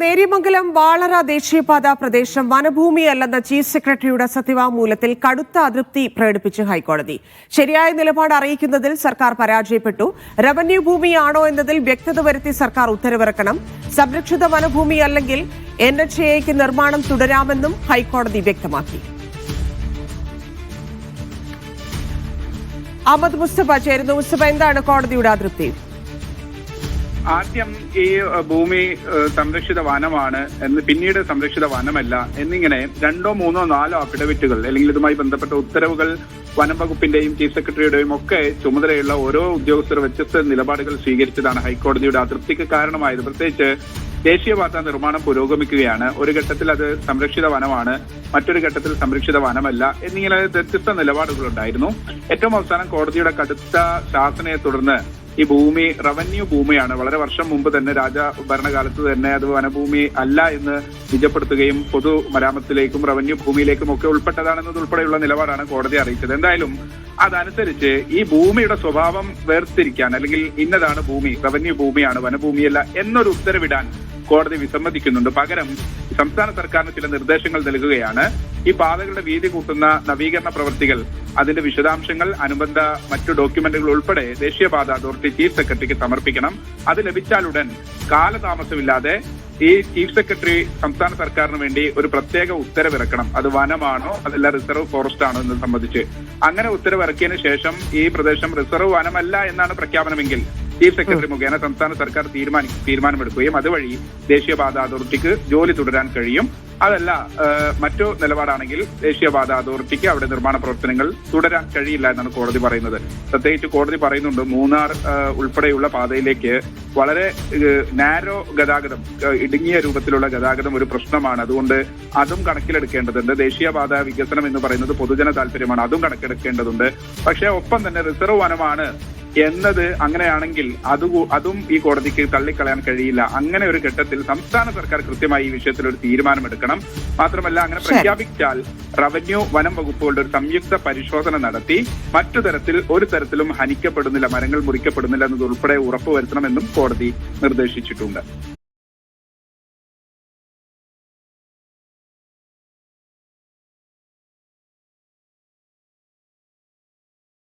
നേര്യമംഗലം വാളറ ദേശീയപാത പ്രദേശം വനഭൂമിയല്ലെന്ന ചീഫ് സെക്രട്ടറിയുടെ സത്യവാങ്മൂലത്തിൽ കടുത്ത അതൃപ്തി പ്രകടിപ്പിച്ച് ഹൈക്കോടതി. ശരിയായ നിലപാട് അറിയിക്കുന്നതിൽ സർക്കാർ പരാജയപ്പെട്ടു. റവന്യൂ ഭൂമിയാണോ എന്നതിൽ വ്യക്തത വരുത്തി സർക്കാർ ഉത്തരവിറക്കണം. സംരക്ഷിത വനഭൂമി അല്ലെങ്കിൽ എൻ എച്ച് എക്ക് നിർമ്മാണം തുടരാമെന്നും ഹൈക്കോടതി വ്യക്തമാക്കി. അഹമ്മദ് മുസ്തഫ ചേരുന്നു മുസ്തഫ. എന്താണ് കോടതിയുടെ അതൃപ്തി? ആദ്യം ഈ ഭൂമി സംരക്ഷിത വനമാണ് എന്ന് പിന്നീട് സംരക്ഷിത വനമല്ല എന്നിങ്ങനെ രണ്ടോ മൂന്നോ നാലോ അഫിഡവിറ്റുകൾ അല്ലെങ്കിൽ ഇതുമായി ബന്ധപ്പെട്ട ഉത്തരവുകൾ വനം വകുപ്പിന്റെയും ചീഫ് സെക്രട്ടറിയുടെയും ഒക്കെ ചുമതലയുള്ള ഓരോ ഉദ്യോഗസ്ഥർ വ്യത്യസ്ത നിലപാടുകൾ സ്വീകരിച്ചതാണ് ഹൈക്കോടതിയുടെ അതൃപ്തിക്ക് കാരണമായത്. പ്രത്യേകിച്ച് ദേശീയപാത നിർമ്മാണം പുരോഗമിക്കുകയാണ്. ഒരു ഘട്ടത്തിൽ അത് സംരക്ഷിത വനമാണ് മറ്റൊരു ഘട്ടത്തിൽ സംരക്ഷിത വനമല്ല എന്നിങ്ങനെ വ്യത്യസ്ത നിലപാടുകളുണ്ടായിരുന്നു. ഏറ്റവും അവസാനം കോടതിയുടെ കടുത്ത ശാസനയെ തുടർന്ന് ഈ ഭൂമി റവന്യൂ ഭൂമിയാണ്. വളരെ വർഷം മുമ്പ് തന്നെ രാജ ഭരണകാലത്ത് തന്നെ അത് വനഭൂമി അല്ല എന്ന് നിജപ്പെടുത്തുകയും പൊതു മരാമത്തിലേക്കും റവന്യൂ ഭൂമിയിലേക്കും ഒക്കെ ഉൾപ്പെട്ടതാണെന്നത് ഉൾപ്പെടെയുള്ള നിലപാടാണ് കോടതി അറിയിച്ചത്. എന്തായാലും അതനുസരിച്ച് ഈ ഭൂമിയുടെ സ്വഭാവം വേർതിരിക്കാൻ അല്ലെങ്കിൽ ഇന്നതാണ് ഭൂമി റവന്യൂ ഭൂമിയാണ് വനഭൂമിയല്ല എന്നൊരു ഉത്തരവിടാൻ കോടതി വിസമ്മതിക്കുന്നുണ്ട്. പകരം സംസ്ഥാന സർക്കാരിന് ചില നിർദ്ദേശങ്ങൾ നൽകുകയാണ്. ഈ പാതകളുടെ വീതി കൂട്ടുന്ന നവീകരണ പ്രവൃത്തികൾ അതിന്റെ വിശദാംശങ്ങൾ അനുബന്ധ മറ്റു ഡോക്യുമെന്റുകൾ ഉൾപ്പെടെ ദേശീയപാത അതോറിറ്റി ചീഫ് സെക്രട്ടറിക്ക് സമർപ്പിക്കണം. അത് ലഭിച്ചാലുടൻ കാലതാമസമില്ലാതെ ഈ ചീഫ് സെക്രട്ടറി സംസ്ഥാന സർക്കാരിന് വേണ്ടി ഒരു പ്രത്യേക ഉത്തരവിറക്കണം. അത് വനമാണോ അതല്ല റിസർവ് ഫോറസ്റ്റ് ആണോ എന്ന് സംബന്ധിച്ച്. അങ്ങനെ ഉത്തരവിറക്കിയതിനു ശേഷം ഈ പ്രദേശം റിസർവ് വനമല്ല എന്നാണ് പ്രഖ്യാപനമെങ്കിൽ ചീഫ് സെക്രട്ടറി മുഖേന സംസ്ഥാന സർക്കാർ തീരുമാനി തീരുമാനമെടുക്കുകയും അതുവഴി ദേശീയപാത അതോറിറ്റിക്ക് ജോലി തുടരാൻ കഴിയും. അതല്ല മറ്റു നിലപാടാണെങ്കിൽ ദേശീയപാത അതോറിറ്റിക്ക് അവിടെ നിർമ്മാണ പ്രവർത്തനങ്ങൾ തുടരാൻ കഴിയില്ല എന്നാണ് കോടതി പറയുന്നത്. പ്രത്യേകിച്ച് കോടതി പറയുന്നുണ്ട് മൂന്നാർ ഉൾപ്പെടെയുള്ള പാതയിലേക്ക് വളരെ നാരോ ഗതാഗതം ഇടുങ്ങിയ രൂപത്തിലുള്ള ഗതാഗതം ഒരു പ്രശ്നമാണ്. അതുകൊണ്ട് അതും കണക്കിലെടുക്കേണ്ടതുണ്ട്. ദേശീയപാത വികസനം എന്ന് പറയുന്നത് പൊതുജന താല്പര്യമാണ്. അതും കണക്കിലെടുക്കേണ്ടതുണ്ട്. പക്ഷേ ഒപ്പം തന്നെ റിസർവ് വനമാണ് എന്നത് അങ്ങനെയാണെങ്കിൽ അത് അതും ഈ കോടതിക്ക് തള്ളിക്കളയാൻ കഴിയില്ല. അങ്ങനെ ഒരു ഘട്ടത്തിൽ സംസ്ഥാന സർക്കാർ കൃത്യമായി ഈ വിഷയത്തിൽ ഒരു തീരുമാനമെടുക്കണം. മാത്രമല്ല അങ്ങനെ. പ്രഖ്യാപിച്ചാൽ റവന്യൂ വനം വകുപ്പുകളുടെ ഒരു സംയുക്ത പരിശോധന നടത്തി മറ്റു തരത്തിൽ ഒരു തരത്തിലും ഹനിക്കപ്പെടുന്നില്ല മരങ്ങൾ മുറിക്കപ്പെടുന്നില്ല എന്നത് ഉൾപ്പെടെ ഉറപ്പുവരുത്തണമെന്നും കോടതി നിർദ്ദേശിച്ചിട്ടുണ്ട്.